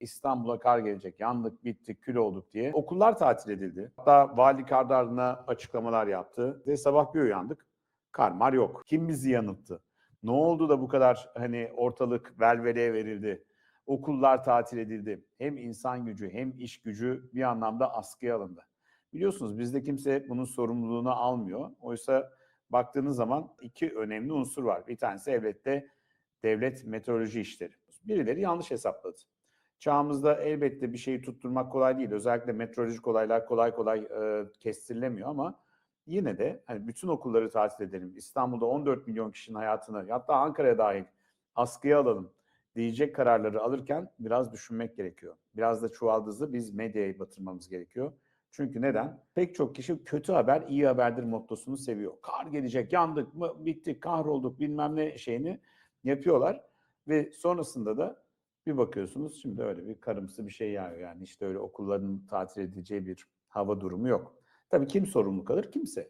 İstanbul'a kar gelecek, yandık, bittik, kül olduk diye. Okullar tatil edildi. Hatta vali kardarına açıklamalar yaptı. Ve sabah bir uyandık, kar mar yok. Kim bizi yanılttı? Ne oldu da bu kadar hani ortalık velveleye verildi? Okullar tatil edildi. Hem insan gücü hem iş gücü bir anlamda askıya alındı. Biliyorsunuz bizde kimse bunun sorumluluğunu almıyor. Oysa baktığınız zaman iki önemli unsur var. Bir tanesi elbette devlet meteoroloji işleri. Birileri yanlış hesapladı. Çağımızda elbette bir şeyi tutturmak kolay değil. Özellikle meteorolojik olaylar kolay kolay e, kestirilemiyor ama yine de hani bütün okulları tatil edelim. İstanbul'da 14 milyon kişinin hayatını hatta Ankara'ya dahil askıya alalım diyecek kararları alırken biraz düşünmek gerekiyor. Biraz da çuvaldızı biz medyaya batırmamız gerekiyor. Çünkü neden? Pek çok kişi kötü haber iyi haberdir mottosunu seviyor. Kar gelecek, yandık mı, bittik, kahrolduk bilmem ne şeyini yapıyorlar. Ve sonrasında da bir bakıyorsunuz şimdi öyle bir karımsı bir şey yağıyor. Yani işte öyle okulların tatil edileceği bir hava durumu yok. Tabii kim sorumlu kalır? Kimse.